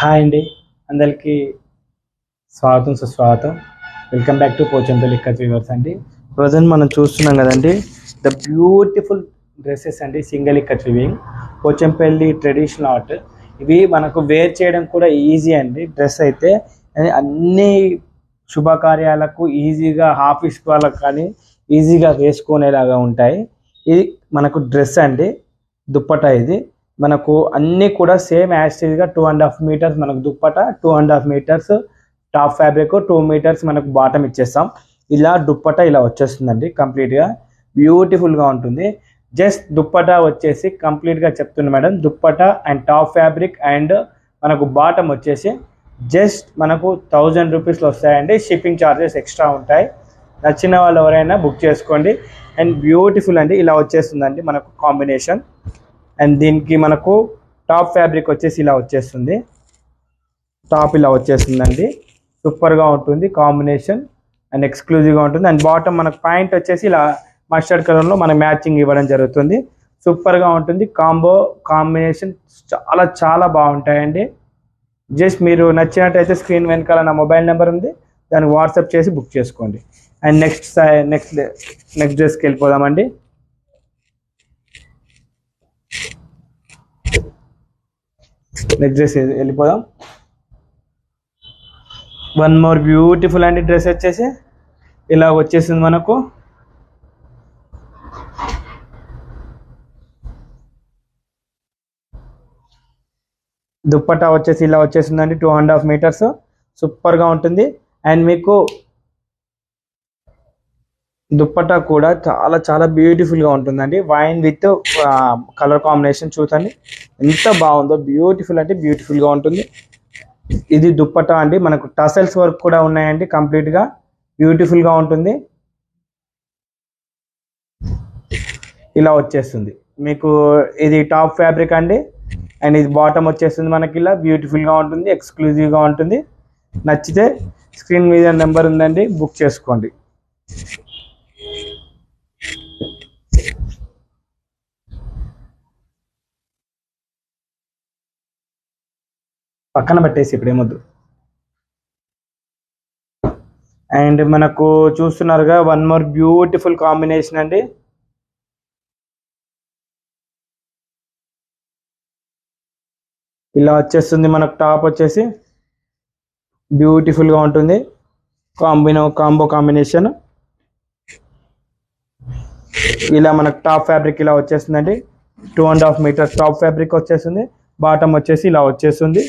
Hi అండి. అందరికీ స్వాగతం సుస్వాగతం. Welcome back to Pochampally ikat viewers అండి. ప్రజెంట్ మనం చూస్తున్నాం కదండి ద బ్యూటిఫుల్ డ్రెస్సెస్ అండి single ikat weaving. Pochampally traditional art. ఇవి మనకు వేర్ చేయడం కూడా ఈజీ అండి. డ్రెస్ అయితే అన్ని శుభకార్యాలకు ఈజీగా ఆఫీస్ వాళ్ళకు కానీ ఈజీగా వేసుకునేలాగా ఉంటాయి. ఇది మనకు డ్రెస్ అండి దుప్పట ఇది. మనకు అన్నీ కూడా సేమ్ యాస్టీజ్గా టూ అండ్ హాఫ్ మీటర్స్ మనకు dupatta two and half metres top fabric two metres మనకు బాటమ్ ఇచ్చేస్తాం. ఇలా దుప్పట ఇలా వచ్చేస్తుందండి కంప్లీట్గా బ్యూటిఫుల్గా ఉంటుంది. జస్ట్ దుప్పట వచ్చేసి కంప్లీట్గా చెప్తున్నా madam. Dupatta and top fabric and మనకు బాటమ్ వచ్చేసి జస్ట్ మనకు థౌజండ్ రూపీస్లో వస్తాయండి. షిప్పింగ్ ఛార్జెస్ ఎక్స్ట్రా ఉంటాయి. నచ్చిన వాళ్ళు ఎవరైనా బుక్ చేసుకోండి. అండ్ బ్యూటిఫుల్ అండి. ఇలా వచ్చేస్తుందండి మనకు కాంబినేషన్ అండ్ దీనికి మనకు టాప్ ఫ్యాబ్రిక్ వచ్చేసి ఇలా వచ్చేస్తుంది. టాప్ ఇలా వచ్చేస్తుందండి. సూపర్గా ఉంటుంది. కాంబినేషన్ అండ్ ఎక్స్క్లూజివ్గా ఉంటుంది. అండ్ బాటమ్ మనకు పాయింట్ వచ్చేసి ఇలా మస్టర్డ్ కలర్లో మనకు మ్యాచింగ్ ఇవ్వడం జరుగుతుంది. సూపర్గా ఉంటుంది. కాంబో కాంబినేషన్ చాలా చాలా బాగుంటాయండి. జస్ట్ మీరు నచ్చినట్టయితే స్క్రీన్ వెనకాల నా మొబైల్ నెంబర్ ఉంది. దానికి వాట్సాప్ చేసి బుక్ చేసుకోండి. అండ్ నెక్స్ట్ నెక్స్ట్ నెక్స్ట్ డ్రెస్కి వెళ్ళిపోదామండి. నెక్స్ట్ డ్రెస్ వెళ్ళిపోదాం. వన్ మోర్ బ్యూటిఫుల్ అండి డ్రెస్ వచ్చేసి ఇలా వచ్చేసింది మనకు. దుప్పట్టా వచ్చేసి ఇలా వచ్చేసిందండి టూ అండ్ హాఫ్ మీటర్స్ సూపర్గా ఉంటుంది. అండ్ మీకు దుప్పట్టా కూడా చాలా చాలా బ్యూటిఫుల్గా ఉంటుందండి. వైన్ విత్ కలర్ కాంబినేషన్ చూడండి. ఎంత బాగుందో బ్యూటిఫుల్ అంటే బ్యూటిఫుల్గా ఉంటుంది. ఇది దుప్పట్టా అండి. మనకు టసల్స్ వర్క్ కూడా ఉన్నాయండి కంప్లీట్గా బ్యూటిఫుల్గా ఉంటుంది. ఇలా వచ్చేస్తుంది. మీకు ఇది టాప్ ఫ్యాబ్రిక్ అండి. అండ్ ఇది బాటమ్ వచ్చేస్తుంది మనకి ఇలా. బ్యూటిఫుల్గా ఉంటుంది ఎక్స్క్లూజివ్గా ఉంటుంది. నచ్చితే స్క్రీన్ మీద నెంబర్ ఉందండి బుక్ చేసుకోండి. పక్కన పెట్టేసి ఇప్పుడు ఏమొద్దు. అండ్ మనకు చూస్తున్నారుగా వన్ మోర్ బ్యూటిఫుల్ కాంబినేషన్ అండి. ఇలా వచ్చేస్తుంది మనకు టాప్ వచ్చేసి. బ్యూటిఫుల్గా ఉంటుంది. కాంబినో కాంబో కాంబినేషన్ ఇలా మనకు టాప్ ఫ్యాబ్రిక్ ఇలా వచ్చేస్తుందండి. Two and half metres top fabric వచ్చేస్తుంది. బాటమ్ వచ్చేసి ఇలా వచ్చేస్తుంది.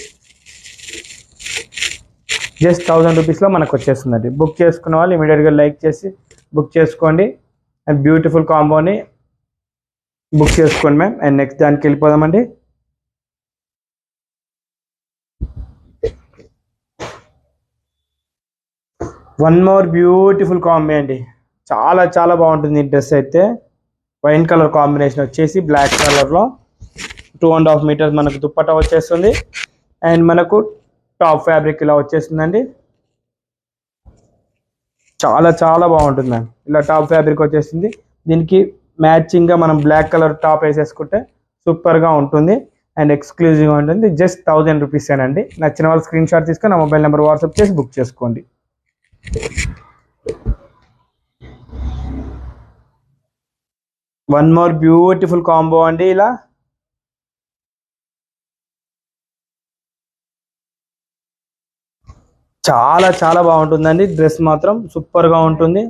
జస్ట్ థౌజండ్ రూపీస్లో మనకు వచ్చేస్తుందండి బుక్ చేసుకున్న వాళ్ళు ఇమీడియట్గా లైక్ చేసి బుక్ చేసుకోండి. అండ్ బ్యూటిఫుల్ కాంబోని బుక్ చేసుకోండి మ్యామ్. అండ్ నెక్స్ట్ దానికి వెళ్ళిపోదామండి. వన్ మోర్ బ్యూటిఫుల్ కాంబీ అండి. చాలా చాలా బాగుంటుంది ఈ డ్రెస్ అయితే. వైన్ కలర్ కాంబినేషన్ వచ్చేసి బ్లాక్ కలర్లో. టూ అండ్ హాఫ్ మీటర్స్ మనకు దుప్పట వచ్చేస్తుంది. అండ్ మనకు టాప్ ఫ్యాబ్రిక్ ఇలా వచ్చేసిందండి. చాలా చాలా బాగుంటుంది ఇలా టాప్ ఫ్యాబ్రిక్ వచ్చేసింది. దీనికి మ్యాచింగ్గా మనం బ్లాక్ కలర్ టాప్ వేసేసుకుంటే సూపర్గా ఉంటుంది. అండ్ ఎక్స్క్లూజివ్గా ఉంటుంది. జస్ట్ థౌజండ్ రూపీసేనండి నచ్చిన వాళ్ళు స్క్రీన్ షాట్ తీసుకొని నా మొబైల్ నెంబర్ వాట్సాప్ చేసి బుక్ చేసుకోండి. వన్ మోర్ బ్యూటిఫుల్ కాంబో అండి ఇలా. చాలా చాలా బాగుంటుందండి. డ్రెస్ మాత్రం సూపర్గా ఉంటుంది.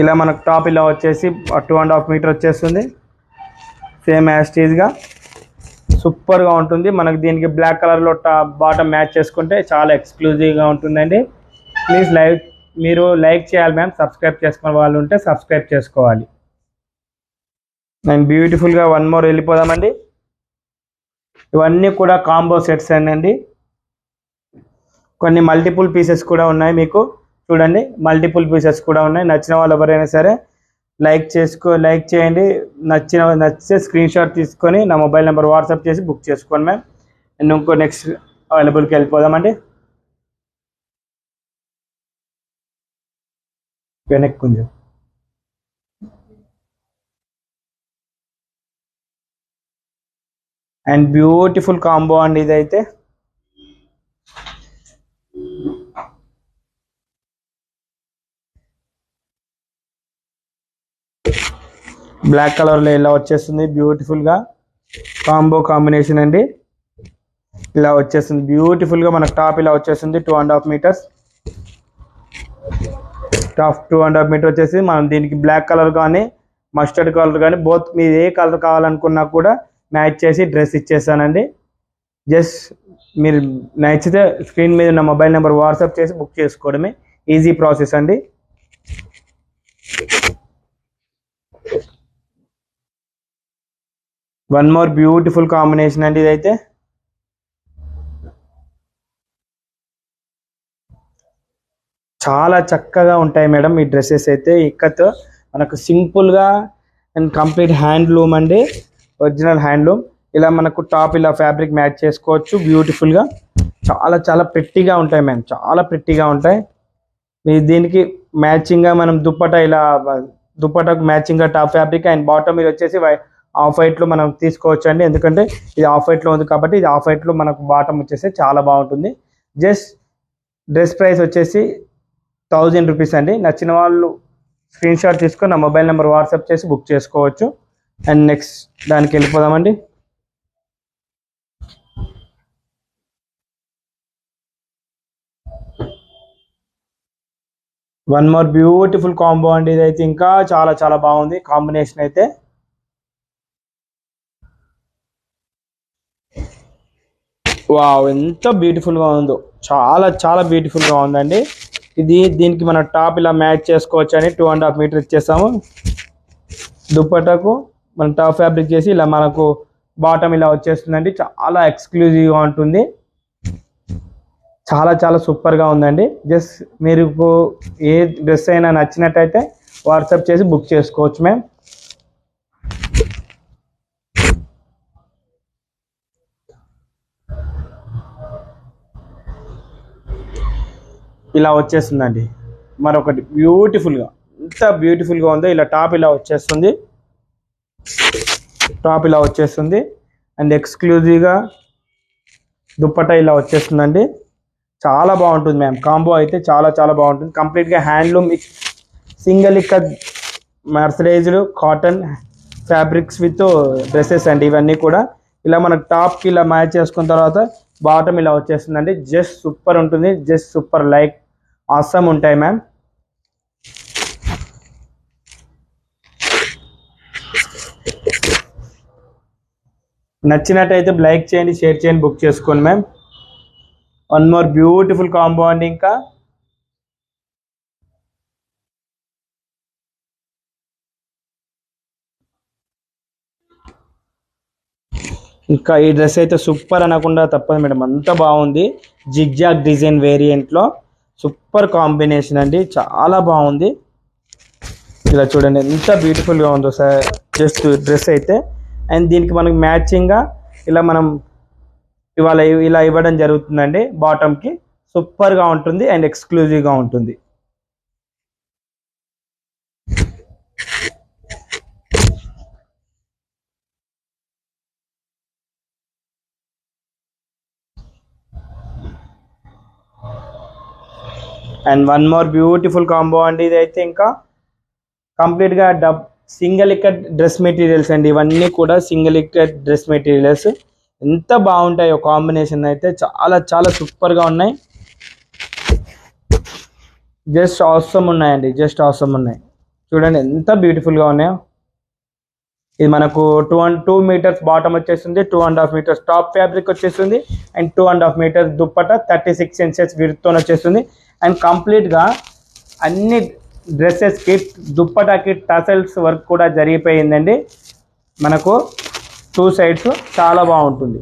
ఇలా మనకు టాప్ ఇలా వచ్చేసి టూ అండ్ హాఫ్ మీటర్ వచ్చేస్తుంది. సేమ్ యాస్టీజ్గా సూపర్గా ఉంటుంది. మనకు దీనికి బ్లాక్ కలర్లో టాప్ బాటమ్ మ్యాచ్ చేసుకుంటే చాలా ఎక్స్క్లూజివ్గా ఉంటుందండి. ప్లీజ్ లైక్ మీరు లైక్ చేయాలి మ్యామ్ సబ్స్క్రైబ్ చేసుకునే వాళ్ళు ఉంటే సబ్స్క్రైబ్ చేసుకోవాలి. నేను బ్యూటిఫుల్గా వన్ మోర్ వెళ్ళిపోదామండి. ఇవన్నీ కూడా కాంబో సెట్స్ అండి. కొన్ని మల్టిపుల్ పీసెస్ కూడా ఉన్నాయి మీకు. చూడండి మల్టిపుల్ పీసెస్ కూడా ఉన్నాయి. నచ్చిన వాళ్ళు ఎవరైనా సరే లైక్ చేసుకో లైక్ చేయండి. నచ్చిన నచ్చితే స్క్రీన్ షాట్ తీసుకొని నా మొబైల్ నెంబర్ వాట్సాప్ చేసి బుక్ చేసుకోండి మ్యామ్. నేను ఇంకో నెక్స్ట్ అవైలబుల్కి వెళ్ళిపోదామండి. వెనక్కి కొంచెం. అండ్ బ్యూటిఫుల్ కాంబో అండి ఇదైతే. బ్లాక్ కలర్లో ఇలా వచ్చేస్తుంది బ్యూటిఫుల్గా కాంబో కాంబినేషన్ అండి. ఇలా వచ్చేస్తుంది బ్యూటిఫుల్గా మనకు టాప్ ఇలా వచ్చేస్తుంది two and half metres. Top two and half metre వచ్చేసి మనం దీనికి బ్లాక్ కలర్ కానీ మస్టర్డ్ కలర్ కానీ బోత్ మీరు ఏ కలర్ కావాలనుకున్నా కూడా మ్యాచ్ చేసి డ్రెస్ ఇచ్చేస్తానండి. జస్ట్ మీరు నచ్చితే స్క్రీన్ మీద ఉన్న మొబైల్ నెంబర్ వాట్సాప్ చేసి బుక్ చేసుకోవడమే ఈజీ ప్రాసెస్ అండి. వన్ మోర్ బ్యూటిఫుల్ కాంబినేషన్ అండి ఇదైతే. చాలా చక్కగా ఉంటాయి మేడం ఈ డ్రెస్సెస్ అయితే. ఇక్కతో మనకు సింపుల్గా అండ్ కంప్లీట్ హ్యాండ్లూమ్ అండి. Original handloom. ఇలా మనకు టాప్ ఇలా ఫ్యాబ్రిక్ మ్యాచ్ చేసుకోవచ్చు. బ్యూటిఫుల్గా చాలా చాలా ప్రిట్టిగా ఉంటాయి మ్యామ్. చాలా ప్రిట్టిగా ఉంటాయి. మీ దీనికి మ్యాచింగ్గా మనం దుప్పట ఇలా దుప్పటకు మ్యాచింగ్గా టాప్ ఫ్యాబ్రిక్ అండ్ బాటమ్ మీరు వచ్చేసి వై- ఆఫ్ వైట్లో మనం తీసుకోవచ్చు అండి ఎందుకంటే ఇది ఆఫ్ వైట్లో ఉంది కాబట్టి ఇది ఆఫ్ వైట్లో మనకు బాటమ్ వచ్చేసి చాలా బాగుంటుంది. జస్ట్ డ్రెస్ ప్రైస్ వచ్చేసి థౌజండ్ రూపీస్ అండి. నచ్చిన వాళ్ళు స్క్రీన్ షాట్ తీసుకొని నా మొబైల్ నెంబర్ వాట్సాప్ చేసి బుక్ చేసుకోవచ్చు. అండ్ నెక్స్ట్ దానికి వెళ్ళిపోదామండి. వన్ మోర్ బ్యూటిఫుల్ కాంబో అండి ఇదైతే. ఇంకా చాలా చాలా బాగుంది. కాంబినేషన్ అయితే. వావ్ ఎంత బ్యూటిఫుల్గా ఉందో. చాలా చాలా బ్యూటిఫుల్గా ఉందండి. ఇది దీనికి మన టాప్ ఇలా మ్యాచ్ చేసుకోవచ్చు అని టూ అండ్ హాఫ్ మీటర్ ఇచ్చేస్తాము దుప్పటకు. మన టాప్ ఫ్యాబ్రిక్ చేసి ఇలా మనకు బాటమ్ ఇలా వచ్చేస్తుందండి. చాలా ఎక్స్క్లూజివ్గా ఉంటుంది. చాలా చాలా సూపర్గా ఉందండి. జస్ట్ మీరు ఏ డ్రెస్ అయినా నచ్చినట్టయితే వాట్సాప్ చేసి బుక్ చేసుకోవచ్చు మ్యామ్ ఇలా వచ్చేస్తుందండి. మరొకటి బ్యూటిఫుల్గా ఎంత బ్యూటిఫుల్గా ఉందో ఇలా టాప్ ఇలా వచ్చేస్తుంది. టాప్ ఇలా వచ్చేస్తుంది. అండ్ ఎక్స్క్లూజివ్గా దుప్పట ఇలా వచ్చేస్తుందండి. చాలా బాగుంటుంది మ్యామ్. కాంబో అయితే చాలా చాలా బాగుంటుంది. కంప్లీట్గా handloom single ikat mercerised cotton fabrics with dresses అండి ఇవన్నీ కూడా. ఇలా మనకు టాప్కి ఇలా మ్యాచ్ చేసుకున్న తర్వాత బాటమ్ ఇలా వచ్చేస్తుందండి. జస్ట్ సూపర్ ఉంటుంది. Just super like. ఆసమ్ ఉంటాయి మ్యామ్. నచ్చినట్టయితే లైక్ చేయండి షేర్ చేయండి బుక్ చేసుకోండి ma'am. One more beautiful combo అండి ఇంకా. ఇంకా ఈ డ్రెస్ అయితే సూపర్ అనకుండా తప్పదు మేడం అంత బాగుంది. జిగ్జాగ్ డిజైన్ వేరియంట్లో. సూపర్ కాంబినేషన్ అండి చాలా బాగుంది. ఇలా చూడండి ఎంత బ్యూటిఫుల్గా ఉందో సార్. జస్ట్ డ్రెస్ అయితే. అండ్ దీనికి మనకి మ్యాచింగ్గా ఇలా మనం ఇవాళ ఇలా ఇవ్వడం జరుగుతుందండి బాటమ్కి. సూపర్గా ఉంటుంది అండ్ ఎక్స్క్లూజివ్గా ఉంటుంది. And one more beautiful combo అండి ఇది అయితే ఇంకా. కంప్లీట్గా dub single ikat dress materials అండి. ఇవన్నీ కూడా సింగిల్ ఇక్కట్ డ్రెస్ మెటీరియల్స్. ఎంత బాగుంటాయో కాంబినేషన్ అయితే చాలా చాలా సూపర్గా ఉన్నాయి. జస్ట్ అవసరం ఉన్నాయండి. జస్ట్ అవసరం ఉన్నాయి. చూడండి ఎంత బ్యూటిఫుల్గా ఉన్నాయో. ఇది మనకు two and two metres bottom వచ్చేస్తుంది. Two and half metres top fabric వచ్చేస్తుంది. And two and half metres dupatta thirty six inches విడుతో వచ్చేస్తుంది. అండ్ కంప్లీట్గా అన్ని dresses kit dupatta kit tassels work కూడా జరిగిపోయిందండి. మనకు టూ సైడ్స్ చాలా బాగుంటుంది.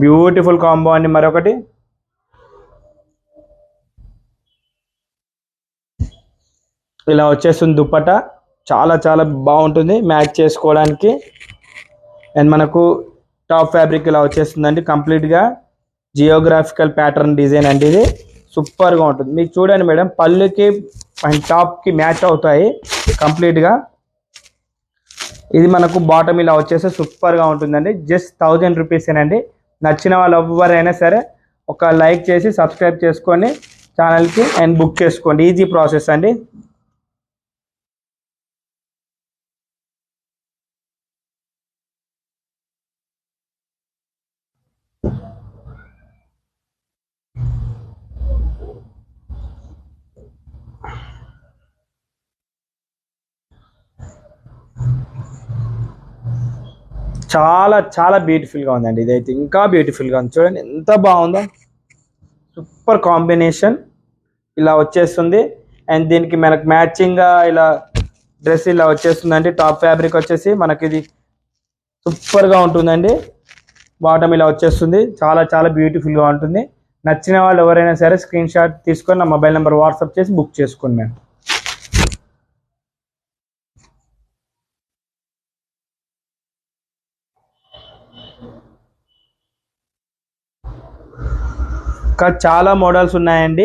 బ్యూటిఫుల్ కాంబో అండి మరొకటి. ఇలా వచ్చేస్తుంది దుప్పట. చాలా చాలా బాగుంటుంది. మ్యాచ్ చేసుకోవడానికి. అండ్ మనకు టాప్ ఫ్యాబ్రిక్ ఇలా వచ్చేస్తుందండి. కంప్లీట్గా జియోగ్రాఫికల్ ప్యాటర్న్ డిజైన్ అండి ఇది. సూపర్గా ఉంటుంది. మీకు చూడండి మేడం పళ్ళుకి అండ్ టాప్కి మ్యాచ్ అవుతాయి కంప్లీట్గా ఇది మనకు బాటమ్ ఇలా వచ్చేసి సూపర్గా ఉంటుందండి. జస్ట్ థౌజండ్ రూపీసేనండి నచ్చిన వాళ్ళు ఎవరైనా సరే ఒక లైక్ చేసి సబ్స్క్రైబ్ చేసుకొని ఛానల్కి అండ్ బుక్ చేసుకోండి. ఈజీ ప్రాసెస్ అండి. చాలా చాలా బ్యూటిఫుల్గా ఉందండి ఇదైతే ఇంకా బ్యూటిఫుల్గా ఉంది. చూడండి ఎంత బాగుందో. సూపర్ కాంబినేషన్ ఇలా వచ్చేస్తుంది. అండ్ దీనికి మనకు మ్యాచింగ్గా ఇలా డ్రెస్ ఇలా వచ్చేస్తుందండి. టాప్ ఫ్యాబ్రిక్ వచ్చేసి మనకి ఇది సూపర్గా ఉంటుందండి. బాటమ్ ఇలా వచ్చేస్తుంది. చాలా చాలా బ్యూటిఫుల్గా ఉంటుంది. నచ్చిన వాళ్ళు ఎవరైనా సరే స్క్రీన్ షాట్ తీసుకొని నా మొబైల్ నెంబర్ వాట్సాప్ చేసి బుక్ చేసుకోండి మేము ఇంకా చాలా మోడల్స్ ఉన్నాయండి.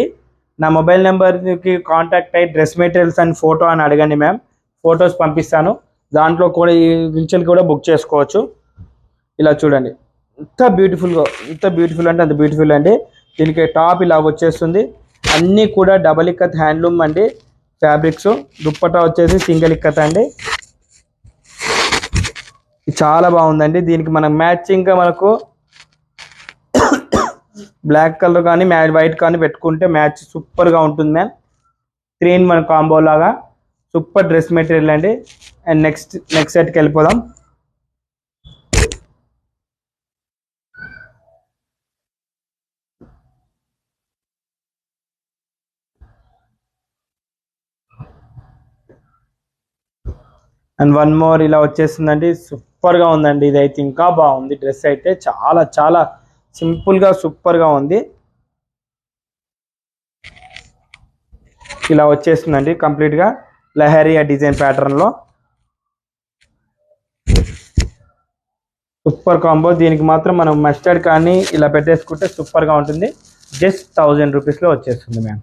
నా మొబైల్ నెంబర్కి కాంటాక్ట్ అయ్యి డ్రెస్ మెటీరియల్స్ అండ్ ఫోటో అని అడగండి మ్యామ్. ఫొటోస్ పంపిస్తాను. దాంట్లో కూడా ఈ వించెల్ కూడా బుక్ చేసుకోవచ్చు. ఇలా చూడండి. ఎంత బ్యూటిఫుల్గా ఎంత బ్యూటిఫుల్ అంటే అంత బ్యూటిఫుల్ అండి. దీనికి టాప్ ఇలా వచ్చేస్తుంది. అన్నీ కూడా డబల్ ఇక్కత్ హ్యాండ్లూమ్ అండి. ఫ్యాబ్రిక్స్. దుప్పటా వచ్చేసి సింగిల్ ఇక్కత్ అండి. చాలా బాగుందండి. దీనికి మనం మ్యాచింగ్గా మనకు బ్లాక్ కలర్ కానీ మ్యాచ్ వైట్ కానీ పెట్టుకుంటే మ్యాచ్ సూపర్గా ఉంటుంది ma'am. Three in one combo లాగా సూపర్ డ్రెస్ మెటీరియల్ అండి. అండ్ నెక్స్ట్ నెక్స్ట్ సెట్కి వెళ్ళిపోదాం. అండ్ వన్ మోర్ ఇలా వచ్చేసిందండి సూపర్గా ఉందండి ఇది అయితే ఇంకా బాగుంది డ్రెస్ అయితే. చాలా చాలా సింపుల్గా సూపర్గా ఉంది. ఇలా వచ్చేస్తుందండి కంప్లీట్గా లహరియా డిజైన్ ప్యాటర్న్లో. Super combo. దీనికి మాత్రం మనం మస్టర్డ్ కానీ ఇలా పెట్టేసుకుంటే సూపర్గా ఉంటుంది. జస్ట్ థౌజండ్ రూపీస్లో వచ్చేస్తుంది మ్యామ్.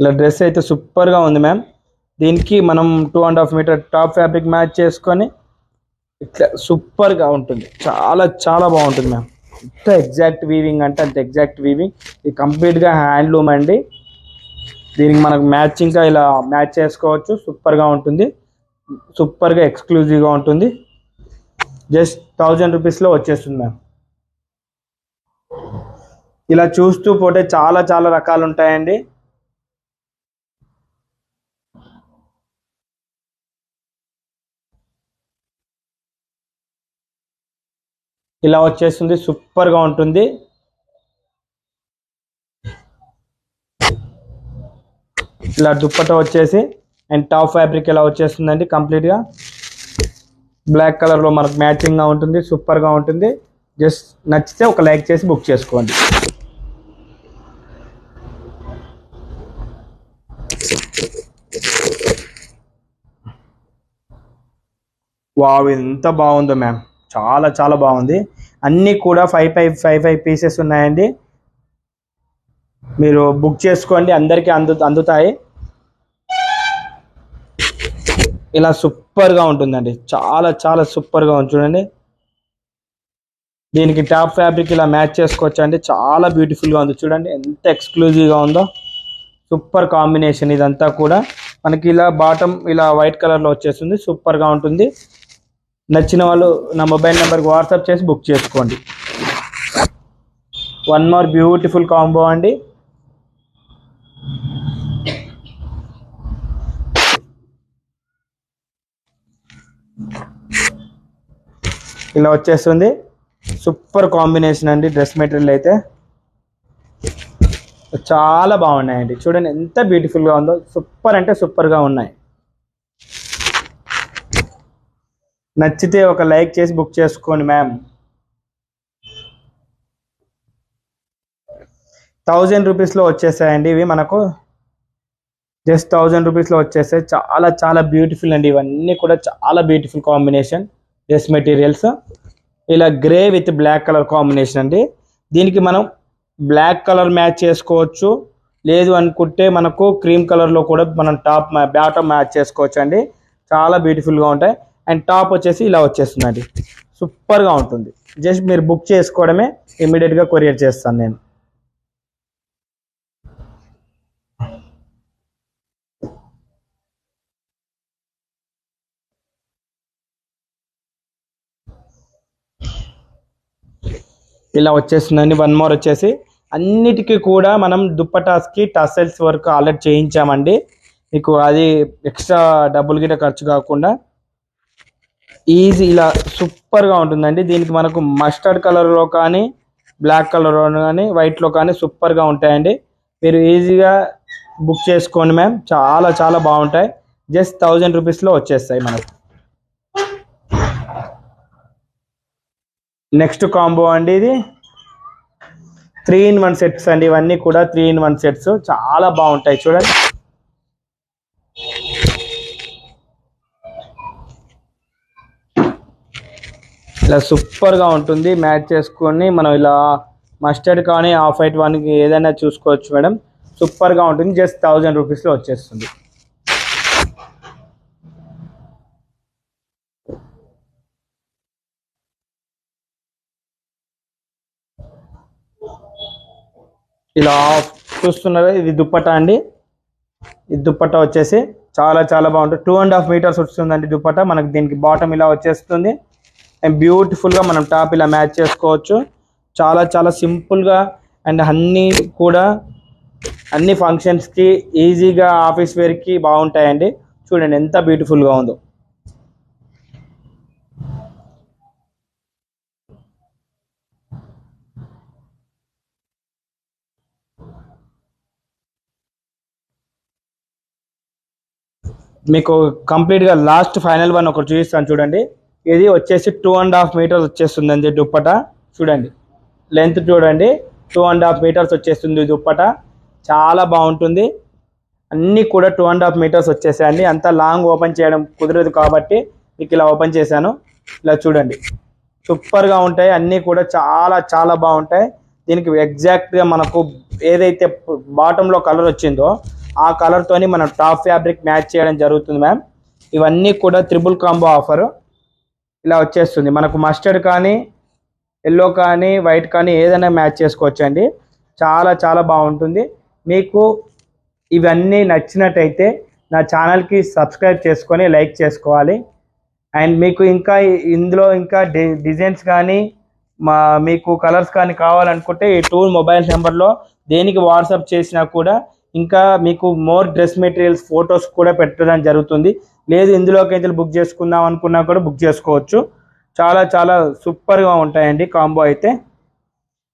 ఇలా డ్రెస్ అయితే సూపర్గా ఉంది మ్యామ్ దీనికి మనం two and half metre top fabric match చేసుకొని ఇట్లా సూపర్గా ఉంటుంది. చాలా చాలా బాగుంటుంది మ్యామ్ అంత ఎగ్జాక్ట్ వీవింగ్ అంటే అంత ఎగ్జాక్ట్ వీవింగ్ ఇది కంప్లీట్గా హ్యాండ్లూమ్ అండి. దీనికి మనకు మ్యాచింగ్గా ఇలా మ్యాచ్ చేసుకోవచ్చు. సూపర్గా ఉంటుంది. సూపర్గా ఎక్స్క్లూజివ్గా ఉంటుంది. జస్ట్ థౌజండ్ రూపీస్లో వచ్చేస్తుంది మ్యామ్ ఇలా చూస్తూ పోతే చాలా చాలా రకాలు ఉంటాయండి. ఇలా వచ్చేస్తుంది సూపర్గా ఉంటుంది. ఇలా దుప్పట వచ్చేసి అండ్ టాప్ ఫ్యాబ్రిక్ ఇలా వచ్చేస్తుందండి కంప్లీట్గా. బ్లాక్ కలర్లో మనకు మ్యాచింగ్గా ఉంటుంది సూపర్గా ఉంటుంది. జస్ట్ నచ్చితే ఒక లైక్ చేసి బుక్ చేసుకోండి. వావ్ ఎంత బాగుందో మ్యామ్. చాలా చాలా బాగుంది. అన్నీ కూడా five five five five pieces ఉన్నాయండి. మీరు బుక్ చేసుకోండి అందరికీ అందు అందుతాయి. ఇలా సూపర్గా ఉంటుందండి. చాలా చాలా సూపర్గా ఉంది చూడండి. దీనికి టాప్ ఫ్యాబ్రిక్ ఇలా మ్యాచ్ చేసుకోవచ్చు అండి చాలా బ్యూటిఫుల్గా ఉంది చూడండి. ఎంత ఎక్స్క్లూజివ్గా ఉందో. సూపర్ కాంబినేషన్ ఇదంతా కూడా. మనకి ఇలా బాటమ్ ఇలా వైట్ కలర్లో వచ్చేస్తుంది. సూపర్గా ఉంటుంది. నచ్చిన వాళ్ళు నా మొబైల్ నెంబర్కి వాట్సాప్ చేసి బుక్ చేసుకోండి. వన్ మోర్ బ్యూటిఫుల్ కాంబో అండి. ఇలా వచ్చేస్తుంది. సూపర్ కాంబినేషన్ అండి డ్రెస్ మెటీరియల్ అయితే. చాలా బాగున్నాయండి. చూడండి ఎంత బ్యూటిఫుల్గా ఉందో. సూపర్ అంటే సూపర్గా ఉన్నాయి. నచ్చితే ఒక లైక్ చేసి బుక్ చేసుకోండి మ్యామ్ థౌజండ్ రూపీస్లో వచ్చేసాయండి ఇవి మనకు. జస్ట్ థౌజండ్ రూపీస్లో వచ్చేసాయి. చాలా చాలా బ్యూటిఫుల్ అండి ఇవన్నీ కూడా. చాలా బ్యూటిఫుల్ కాంబినేషన్. డ్రెస్ మెటీరియల్స్ ఇలా grey with black colour combination అండి. దీనికి మనం బ్లాక్ కలర్ మ్యాచ్ చేసుకోవచ్చు. లేదు అనుకుంటే మనకు క్రీమ్ కలర్లో కూడా మనం టాప్ బ్యాటమ్ మ్యాచ్ చేసుకోవచ్చు అండి చాలా బ్యూటిఫుల్గా ఉంటాయి. అండ్ టాప్ వచ్చేసి ఇలా వచ్చేస్తుందండి. సూపర్గా ఉంటుంది. జస్ట్ మీరు బుక్ చేసుకోవడమే ఇమీడియట్గా కొరియర్ చేస్తాను నేను. ఇలా వచ్చేస్తుందండి. వన్ మోర్ వచ్చేసి అన్నిటికీ కూడా మనం దుప్పటాస్కి టసెల్స్ వర్క్ ఆల్రెడీ చేయించామండి. మీకు అది ఎక్స్ట్రా డబ్బులు గిట్ట ఖర్చు కాకుండా ఈజీ ఇలా సూపర్గా ఉంటుందండి. దీనికి మనకు మస్టర్డ్ కలర్లో కానీ బ్లాక్ కలర్లో కానీ వైట్లో కానీ సూపర్గా ఉంటాయండి. మీరు ఈజీగా బుక్ చేసుకోండి మ్యామ్. చాలా చాలా బాగుంటాయి. జస్ట్ థౌజండ్ రూపీస్లో వచ్చేస్తాయి మనకు. నెక్స్ట్ కాంబో అండి ఇది. త్రీ ఇన్ వన్ సెట్స్ అండి. ఇవన్నీ కూడా త్రీ ఇన్ వన్ సెట్స్. చాలా బాగుంటాయి. చూడండి. ఇలా సూపర్గా ఉంటుంది మ్యాచ్ చేసుకొని మనం ఇలా మస్టర్డ్ కానీ ఆఫ్ వైట్ వానికి ఏదైనా చూసుకోవచ్చు మేడం. సూపర్గా ఉంటుంది. జస్ట్ థౌజండ్ రూపీస్లో వచ్చేస్తుంది. ఇలా చూస్తున్నారా ఇది దుప్పటా అండి. ఇది దుప్పటా వచ్చేసి చాలా చాలా బాగుంటుంది. టూ అండ్ హాఫ్ మీటర్స్ వస్తుందండి దుప్పటా మనకి దీనికి బాటమ్ ఇలా వచ్చేస్తుంది. అండ్ బ్యూటిఫుల్గా మనం టాప్ ఇలా మ్యాచ్ చేసుకోవచ్చు. చాలా చాలా సింపుల్గా అండ్ అన్నీ కూడా అన్ని ఫంక్షన్స్కి ఈజీగా ఆఫీస్ వేర్కి బాగుంటాయండి. చూడండి ఎంత బ్యూటిఫుల్గా ఉందో. మీకు కంప్లీట్గా లాస్ట్ ఫైనల్ వన్ ఒకటి చూపిస్తాను చూడండి. ఇది వచ్చేసి టూ అండ్ హాఫ్ మీటర్స్ వచ్చేస్తుందండి దుప్పట. చూడండి. లెంత్ చూడండి. టూ అండ్ హాఫ్ మీటర్స్ వచ్చేస్తుంది దుప్పట. చాలా బాగుంటుంది. అన్నీ కూడా టూ అండ్ హాఫ్ మీటర్స్ వచ్చేసాయండి. అంత లాంగ్ ఓపెన్ చేయడం కుదరదు కాబట్టి మీకు ఇలా ఓపెన్ చేశాను. ఇలా చూడండి. సూపర్గా ఉంటాయి. అన్నీ కూడా చాలా చాలా బాగుంటాయి. దీనికి ఎగ్జాక్ట్గా మనకు ఏదైతే బాటంలో కలర్ వచ్చిందో ఆ కలర్తోని మనం టాప్ ఫ్యాబ్రిక్ మ్యాచ్ చేయడం జరుగుతుంది మ్యామ్ ఇవన్నీ కూడా త్రిబుల్ కాంబో ఆఫరు ఇలా వచ్చేస్తుంది. మనకు మస్టర్డ్ కానీ ఎల్లో కానీ వైట్ కానీ ఏదైనా మ్యాచ్ చేసుకోవచ్చు అండి చాలా చాలా బాగుంటుంది. మీకు ఇవన్నీ నచ్చినట్టయితే నా ఛానల్కి సబ్స్క్రైబ్ చేసుకొని లైక్ చేసుకోవాలి. అండ్ మీకు ఇంకా ఇందులో ఇంకా డి డిజైన్స్ కానీ మా మీకు కలర్స్ కానీ కావాలనుకుంటే ఈ టూ మొబైల్ నెంబర్లో దేనికి వాట్సాప్ చేసినా కూడా ఇంకా మీకు మోర్ డ్రెస్ మెటీరియల్స్ ఫొటోస్ కూడా పెట్టడం జరుగుతుంది. లేదు ఇందులోకి అయితే బుక్ చేసుకుందాం అనుకున్నా కూడా బుక్ చేసుకోవచ్చు. చాలా చాలా సూపర్గా ఉంటాయండి కాంబో అయితే.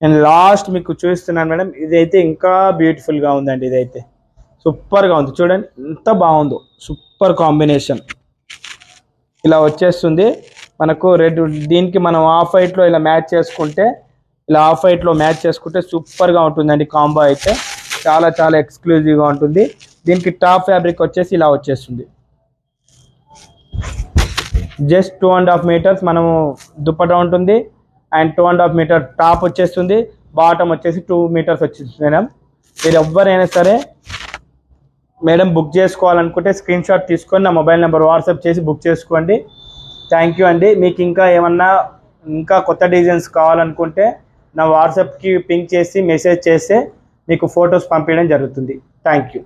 నేను లాస్ట్ మీకు చూపిస్తున్నాను మేడం ఇదైతే ఇంకా బ్యూటిఫుల్గా ఉందండి ఇదైతే. సూపర్గా ఉంది. చూడండి ఎంత బాగుందో. సూపర్ కాంబినేషన్ ఇలా వచ్చేస్తుంది. మనకు రెడ్ దీనికి మనం ఆఫ్ వైట్లో ఇలా మ్యాచ్ చేసుకుంటే ఇలా ఆఫ్ వైట్లో మ్యాచ్ చేసుకుంటే సూపర్గా ఉంటుందండి కాంబో అయితే. చాలా చాలా ఎక్స్క్లూజివ్గా ఉంటుంది. దీనికి టాప్ ఫ్యాబ్రిక్ వచ్చేసి ఇలా వచ్చేస్తుంది. Just two and half metres మనము దుప్పటా ఉంటుంది. And two and half metre top వచ్చేస్తుంది. బాటమ్ వచ్చేసి టూ మీటర్స్ వచ్చేస్తుంది మేడం. మీరు ఎవరైనా సరే మేడం బుక్ చేసుకోవాలనుకుంటే స్క్రీన్ షాట్ తీసుకొని నా మొబైల్ నెంబర్ వాట్సాప్ చేసి బుక్ చేసుకోండి. థ్యాంక్ యూ అండి. మీకు ఇంకా ఏమన్నా ఇంకా కొత్త డిజైన్స్ కావాలనుకుంటే నా వాట్సాప్కి పింక్ చేసి మెసేజ్ చేస్తే మీకు ఫొటోస్ పంపించడం జరుగుతుంది. Thank you.